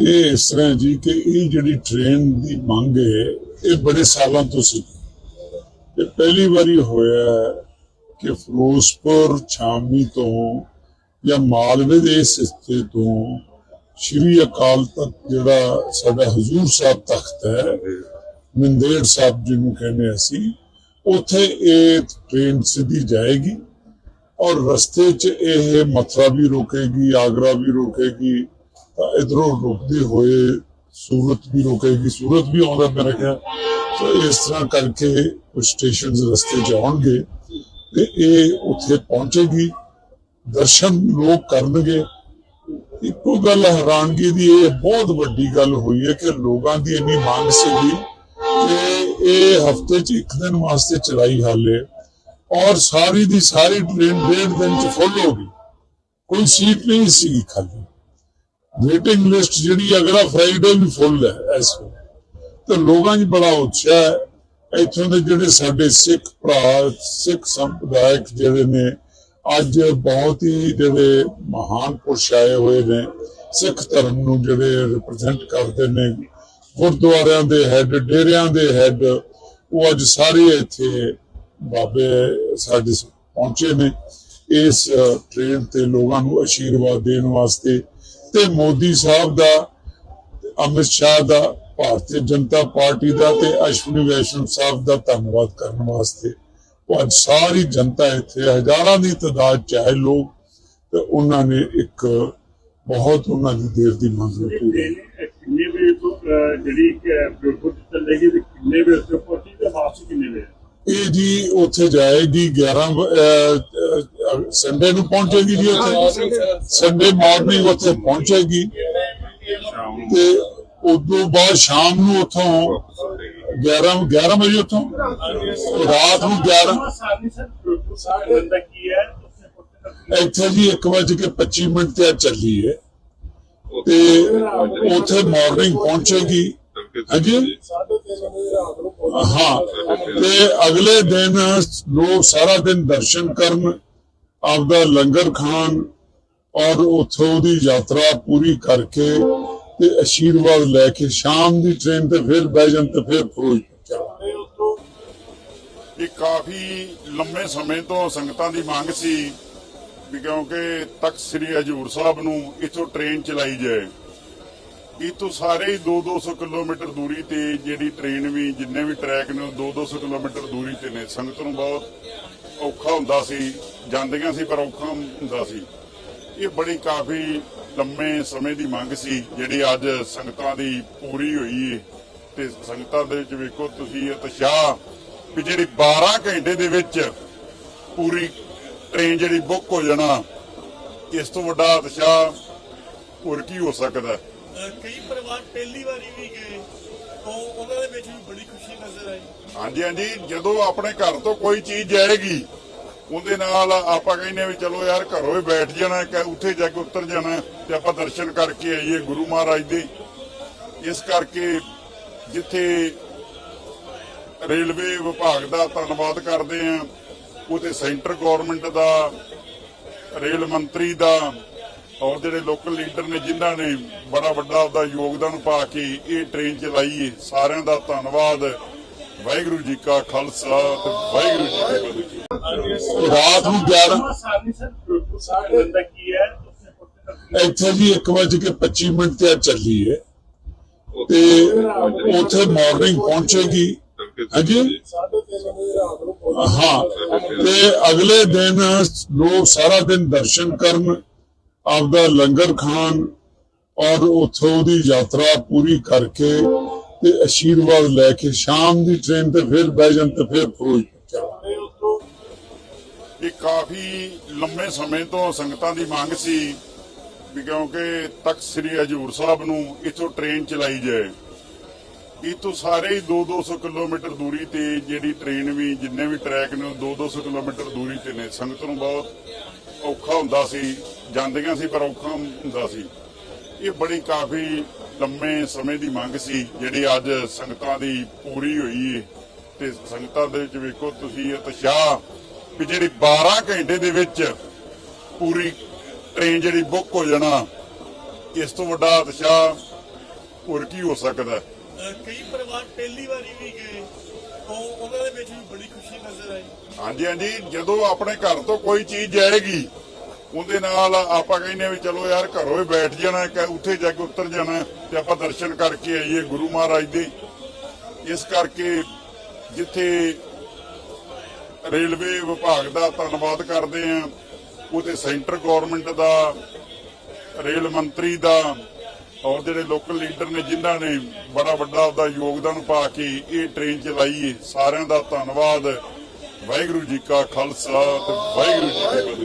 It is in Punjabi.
ਇਹ ਇਸ ਤਰ੍ਹਾਂ ਜੀ ਕਿ ਇਹ ਜਿਹੜੀ ਟ੍ਰੇਨ ਦੀ ਮੰਗ ਹੈ, ਇਹ ਬੜੇ ਸਾਲਾਂ ਤੋਂ ਸੀ। ਇਹ ਪਹਿਲੀ ਵਾਰੀ ਹੋਇਆ ਕਿ ਫਿਰੋਜ਼ਪੁਰ ਛਾਮੀ ਤੋਂ ਜਾਂ ਮਾਲਵੇ ਦੇ ਇਸ ਹਿੱਸੇ ਤੋਂ ਸ਼੍ਰੀ ਅਕਾਲ ਤਖਤ ਜਿਹੜਾ ਸਾਡਾ ਹਜ਼ੂਰ ਸਾਹਿਬ ਤਖਤ ਹੈ ਮਿੰਦੇੜ ਸਾਹਿਬ ਜਿਹਨੂੰ ਕਹਿੰਦੇ ਅਸੀਂ, ਉਥੇ ਇਹ ਟ੍ਰੇਨ ਸਿੱਧੀ ਜਾਏਗੀ ਔਰ ਰਸਤੇ 'ਚ ਇਹ ਮਥੁਰਾ ਵੀ ਰੋਕੇਗੀ, ਆਗਰਾ ਵੀ ਰੋਕੇਗੀ ਇਧਰੋਂ ਰੁਕਦੇ ਹੋਏ ਸੂਰਤ ਵੀ ਰੁਕੇਗੀ। ਸੂਰਤ ਵੀ ਆਉਂਦਾ ਮੇਰੇ ਖਿਆਲ ਸੋ ਇਸ ਤਰ੍ਹਾਂ ਕਰਕੇ ਕੁਝ ਸਟੇਸ਼ਨਸ ਰਸਤੇ 'ਚ ਆਉਣਗੇ ਤੇ ਇਹ ਉੱਥੇ ਪਹੁੰਚੇਗੀ। ਦਰਸ਼ਨ ਲੋਕ ਕਰਨਗੇ। ਇੱਕੋ ਗੱਲ ਹੈਰਾਨਗੀ ਦੀ ਇਹ ਬਹੁਤ ਵੱਡੀ ਗੱਲ ਹੋਈ ਹੈ ਕਿ ਲੋਕਾਂ ਦੀ ਇੰਨੀ ਮੰਗ ਸੀਗੀ ਕਿ ਇਹ ਹਫ਼ਤੇ 'ਚ ਇੱਕ ਦਿਨ ਵਾਸਤੇ ਚਲਾਈ ਹਾਲੇ ਔਰ ਸਾਰੀ ਦੀ ਸਾਰੀ ਟ੍ਰੇਨ ਡੇਢ ਦਿਨ 'ਚ ਫੁੱਲ ਹੋ ਗਈ। ਕੋਈ ਸੀਟ ਨਹੀਂ ਸੀ ਖਾਲੀ। ਵੇਟਿੰਗ ਲਿਸਟ ਜਿਹੜੀ ਅਗਲਾ ਫਰਾਈਡੇ ਵੀ ਫੁੱਲ ਹੈ ਇਸ ਵੇਲੇ। ਤੇ ਲੋਕਾਂ 'ਚ ਬੜਾ ਉਤਸ਼ਾਹ ਹੈ। ਇੱਥੋਂ ਦੇ ਜਿਹੜੇ ਸਾਡੇ ਸਿੱਖ ਭਰਾ, ਸਿੱਖ ਸੰਪਰਦਾਇਕ ਜਿਹੜੇ ਨੇ, ਅੱਜ ਬਹੁਤ ਹੀ ਜਿਹੜੇ ਮਹਾਨ ਪੁਰਸ਼ ਆਏ ਹੋਏ ਨੇ। ਸਿੱਖ ਧਰਮ ਨੂੰ ਜਿਹੜੇ ਰਿਪਰੈਜ਼ੈਂਟ ਕਰਦੇ ਨੇ। ਗੁਰਦੁਆਰਿਆਂ ਦੇ ਹੈੱਡ ਡੇਰਿਆਂ ਦੇ ਹੈੱਡ ਉਹ ਅੱਜ ਸਾਰੇ ਇੱਥੇ ਬਾਬੇ ਸਾਡੇ ਪਹੁੰਚੇ ਨੇ। ਇਸ ਟ੍ਰੇਨ ਤੇ ਲੋਕਾਂ ਨੂੰ ਅਸ਼ੀਰਵਾਦ ਦੇਣ ਵਾਸਤੇ ਤੇ ਮੋਦੀ ਸਾਹਿਬ ਦਾ ਅਮਿਤ ਸ਼ਾਹ ਦਾ ਭਾਰਤੀ ਜਨਤਾ ਪਾਰਟੀ ਦਾ ਤੇ ਅਸ਼ਵਨੀ ਵੈਸ਼ਨਵ ਸਾਹਿਬ ਦਾ ਧੰਨਵਾਦ ਕਰਨ ਵਾਸਤੇ। ਉਹ ਅੱਜ ਸਾਰੀ ਜਨਤਾ ਇੱਥੇ ਹਜ਼ਾਰਾਂ ਦੀ ਤਾਦਾਦ ਚ ਆਏ ਲੋਕ ਤੇ ਉਹਨਾਂ ਨੇ ਇੱਕ ਬਹੁਤ ਉਹਨਾਂ ਦੀ ਦੇਰ ਦੀ ਮੰਗ ਪੂਰੀ ਕਿੰਨੇ ਵਜੇ ਤੋਂ ਅਹ, ਜਿਹੜੀ ਬਿਲਕੁਲ ਚੱਲੇਗੀ ਤੇ ਕਿੰਨੇ ਵਜੇ ਤੋਂ ਪਹੁੰਚੀ ਤੇ ਵਾਪਸ ਕਿੰਨੇ ਵਜੇ? ਇਹ ਜੀ ਉੱਥੇ ਜਾਏਗੀ 11 ਸੰਡੇ ਨੂੰ ਪਹੁੰਚੇਗੀ ਜੀ ਉੱਥੇ। ਸੰਡੇ ਮਾਰਨਿੰਗ ਉੱਥੇ ਪਹੁੰਚੇਗੀ ਤੇ ਉਦੋਂ ਬਾਅਦ ਸ਼ਾਮ ਨੂੰ ਉੱਥੋਂ 11 11 ਵਜੇ ਉੱਥੋਂ। ਰਾਤ ਨੂੰ 11 ਇੱਥੇ ਜੀ 1 ਵਜੇ ਕੇ 25 ਮਿੰਟ ਤੇ ਚੱਲੀ ਹੈ ਤੇ ਉੱਥੇ ਮਾਰਨਿੰਗ ਪਹੁੰਚੇਗੀ ਹਾਂਜੀ? ਹਾਂ। ਤੇ ਅਗਲੇ ਦਿਨ ਲੋਕ ਸਾਰਾ ਦਿਨ ਦਰਸ਼ਨ ਕਰਨ ਆਪਦਾ ਲੰਗਰ ਖਾਣ ਔਰ ਉੱਥੋਂ ਦੀ ਯਾਤਰਾ ਪੂਰੀ ਕਰਕੇ ਤੇ ਅਸ਼ੀਰਵਾਦ ਲੈ ਕੇ ਸ਼ਾਮ ਦੀ ਟ੍ਰੇਨ ਤੇ ਫਿਰ ਬਹਿ ਜਾਣ ਤੇ ਫਿਰ ਫਿਰੋਜ਼ਪੁਰ ਇਹ ਕਾਫੀ ਲੰਮੇ ਸਮੇਂ ਤੋਂ ਸੰਗਤਾਂ ਦੀ ਮੰਗ ਸੀ ਕਿਉਂਕਿ ਤਖਤ ਸ੍ਰੀ ਹਜੂਰ ਸਾਹਿਬ ਨੂੰ ਇਥੋਂ ਟ੍ਰੇਨ ਚਲਾਈ ਜਾਏ। ਇਹ ਤੋਂ ਸਾਰੇ ਹੀ 2-200 ਕਿਲੋਮੀਟਰ ਦੂਰੀ ਤੇ ਜਿਹੜੀ ਟ੍ਰੇਨ ਵੀ, ਜਿੰਨੇ ਵੀ ਟਰੈਕ ਨੇ 2-200 ਕਿਲੋਮੀਟਰ ਦੂਰੀ ਤੇ ਨੇ। ਸੰਗਤ ਨੂੰ ਬਹੁਤ ਔਖਾ ਹੁੰਦਾ ਸੀ। ਜਾਂਦੀਆਂ ਸੀ, ਪਰ ਔਖਾ ਹੁੰਦਾ ਸੀ। ਇਹ ਬੜੀ ਕਾਫੀ ਲੰਮੇ ਸਮੇਂ ਦੀ ਮੰਗ ਸੀ, ਜਿਹੜੀ ਅੱਜ ਸੰਗਤਾਂ ਦੀ ਪੂਰੀ ਹੋਈ ਏ। ਤੇ ਸੰਗਤਾਂ ਦੇ ਵਿੱਚ ਵੇਖੋ ਤੁਸੀਂ ਉਤਸ਼ਾਹ ਵੀ ਜਿਹੜੀ 12 ਘੰਟੇ ਦੇ ਵਿੱਚ ਪੂਰੀ ਟ੍ਰੇਨ ਜਿਹੜੀ ਬੁੱਕ ਹੋ ਜਾਣਾ, ਇਸ ਤੋਂ ਵੱਡਾ ਉਤਸ਼ਾਹ ਹੋਰ ਕੀ ਹੋ ਸਕਦਾ? ਹੈ? ਅਹ ਕਈ ਪਰਿਵਾਰ ਪਹਿਲੀ ਵਾਰੀ ਵੀ ਗਏ, ਤਾਂ ਉਹਨਾਂ ਦੇ ਵਿੱਚ ਵੀ ਬੜੀ ਖੁਸ਼ੀ ਨਜ਼ਰ ਆਈ। ਹਾਂਜੀ ਹਾਂਜੀ, ਜਦੋਂ ਆਪਣੇ ਘਰ ਤੋਂ ਕੋਈ ਚੀਜ਼ ਜਾਏਗੀ, ਉਹਦੇ ਨਾਲ ਆਪਾਂ ਕਹਿੰਦੇ ਵੀ ਚਲੋ ਯਾਰ ਘਰੋਂ ਹੀ ਬੈਠ ਜਾਣਾ ਕਿ ਉੱਥੇ ਜਾ ਕੇ ਉਤਰ ਜਾਣਾ ਤੇ ਆਪਾਂ ਦਰਸ਼ਨ ਕਰਕੇ ਆਈਏ ਗੁਰੂ ਮਹਾਰਾਜ ਦੇ। ਇਸ ਕਰਕੇ ਜਿੱਥੇ ਰੇਲਵੇ ਵਿਭਾਗ ਦਾ ਧੰਨਵਾਦ ਕਰਦੇ ਆ ਉਹਦੇ ਸੈਂਟਰ ਗਵਰਨਮੈਂਟ ਦਾ, ਰੇਲ ਮੰਤਰੀ ਦਾ ਔਰ ਜਿਹੜੇ ਲੋਕਲ ਲੀਡਰ ਨੇ, ਜਿਨ੍ਹਾਂ ਨੇ ਬੜਾ ਵੱਡਾ ਉਹਦਾ ਯੋਗਦਾਨ ਪਾ ਕੇ ਇਹ ਟ੍ਰੇਨ ਚਲਾਈ ਹੈ ਸਾਰਿਆਂ ਦਾ ਧੰਨਵਾਦ। ਵਾਹਿਗੁਰੂ ਜੀ ਕਾ ਖਾਲਸਾ ਤੇ ਵਾਹਿਗੁਰੂ ਜੀ ਕੀ ਫਤਿਹ। ਰਾਤ ਨੂੰ 11 ਇੱਥੇ ਜੀ 1 ਵਜੇ ਕੇ 25 ਮਿੰਟ ਤੇ ਅੱਜ ਚੱਲੀ ਹੈ ਤੇ ਉੱਥੇ ਮਾਰਨਿੰਗ ਪਹੁੰਚੇਗੀ। ਹਾਂਜੀ? ਹਾਂ। ਤੇ ਅਗਲੇ ਦਿਨ ਲੋਕ ਸਾਰਾ ਦਿਨ ਦਰਸ਼ਨ ਕਰਨ ਆਪਦਾ ਲੰਗਰ ਖਾਣ, ਔਰ ਉਥੋਂ ਦੀ ਯਾਤਰਾ ਪੂਰੀ ਕਰਕੇ ਤੇ ਅਸ਼ੀਰਵਾਦ ਲੈ ਕੇ ਸ਼ਾਮ ਦੀ ਟ੍ਰੇਨ ਤੇ ਫਿਰ ਬਹਿ ਜਾਣ ਤੇ ਫਿਰ ਫਿਰੋਜ਼ਪੁਰ ਇਹ ਕਾਫੀ ਲੰਮੇ ਸਮੇਂ ਤੋਂ ਸੰਗਤਾਂ ਦੀ ਮੰਗ ਸੀ ਵੀ ਕਿਉਂਕਿ ਤਖਤ ਸ੍ਰੀ ਹਜੂਰ ਸਾਹਿਬ ਨੂੰ ਇਥੋਂ ਟ੍ਰੇਨ ਚਲਾਈ ਜਾਏ। ਇਤੋਂ ਸਾਰੇ ਹੀ 2-200 ਕਿਲੋਮੀਟਰ ਦੂਰੀ ਤੇ ਜਿਹੜੀ ਟ੍ਰੇਨ ਵੀ, ਜਿੰਨੇ ਵੀ ਟਰੈਕ ਨੇ 2-200 ਕਿਲੋਮੀਟਰ ਦੂਰੀ ਤੇ ਨੇ। ਸੰਗਤ ਨੂੰ ਬਹੁਤ ਔਖਾ ਹੁੰਦਾ ਸੀ, ਜਾਂਦੀਆਂ ਸੀ ਪਰ ਔਖਾ ਹੁੰਦਾ ਸੀ। ਇਹ ਬੜੀ ਕਾਫੀ ਲੰਮੇ ਸਮੇਂ ਦੀ ਮੰਗ ਸੀ, ਜਿਹੜੀ ਅੱਜ ਸੰਗਤਾਂ ਦੀ ਪੂਰੀ ਹੋਈ ਤੇ ਸੰਗਤਾਂ ਦੇ ਵਿੱਚ ਵੇਖੋ ਤੁਸੀਂ ਉਤਸ਼ਾਹ ਵੀ ਜਿਹੜੀ 12 ਘੰਟੇ ਦੇ ਵਿੱਚ ਪੂਰੀ ਟ੍ਰੇਨ ਜਿਹੜੀ ਬੁੱਕ ਹੋ ਜਾਣਾ, ਇਸ ਤੋਂ ਵੱਡਾ ਉਤਸ਼ਾਹ ਹੋਰ ਕੀ ਹੋ ਸਕਦਾ। ਕਈ ਪਰਿਵਾਰ ਪਹਿਲੀ ਵਾਰੀ ਵੀ ਗਏ। ਤਾਂ ਉਹਨਾਂ ਦੇ ਵਿੱਚ ਵੀ ਬੜੀ ਖੁਸ਼ੀ ਨਜ਼ਰ ਆਈ। ਹਾਂਜੀ ਹਾਂਜੀ। ਜਦੋਂ ਆਪਣੇ ਘਰ ਤੋਂ ਕੋਈ ਚੀਜ਼ ਜਾਏਗੀ, ਉਹਦੇ ਨਾਲ ਆਪਾਂ ਕਹਿੰਦੇ ਵੀ ਚਲੋ ਯਾਰ ਘਰੋਂ ਹੀ ਬੈਠ ਜਾਣਾ ਕਿ ਉੱਥੇ ਜਾ ਕੇ ਉਤਰ ਜਾਣਾ ਤੇ ਆਪਾਂ ਦਰਸ਼ਨ ਕਰਕੇ ਆਈਏ ਗੁਰੂ ਮਹਾਰਾਜ ਦੇ। ਇਸ ਕਰਕੇ ਜਿੱਥੇ ਰੇਲਵੇ ਵਿਭਾਗ ਦਾ ਧੰਨਵਾਦ ਕਰਦੇ ਆ ਉਹਦੇ ਸੈਂਟਰ ਗਵਰਨਮੈਂਟ ਦਾ, ਰੇਲ ਮੰਤਰੀ ਦਾ ਔਰ ਜਿਹੜੇ ਲੋਕਲ ਲੀਡਰ ਨੇ, ਜਿਨ੍ਹਾਂ ਨੇ ਬੜਾ ਵੱਡਾ ਉਹਦਾ ਯੋਗਦਾਨ ਪਾ ਕੇ ਇਹ ਟ੍ਰੇਨ ਚਲਾਈ ਹੈ ਸਾਰਿਆਂ ਦਾ ਧੰਨਵਾਦ। ਵਾਹਿਗੁਰੂ ਜੀ ਕਾ ਖਾਲਸਾ ਤੇ ਵਾਹਿਗੁਰੂ ਜੀ ਕੀ ਫਤਿਹ।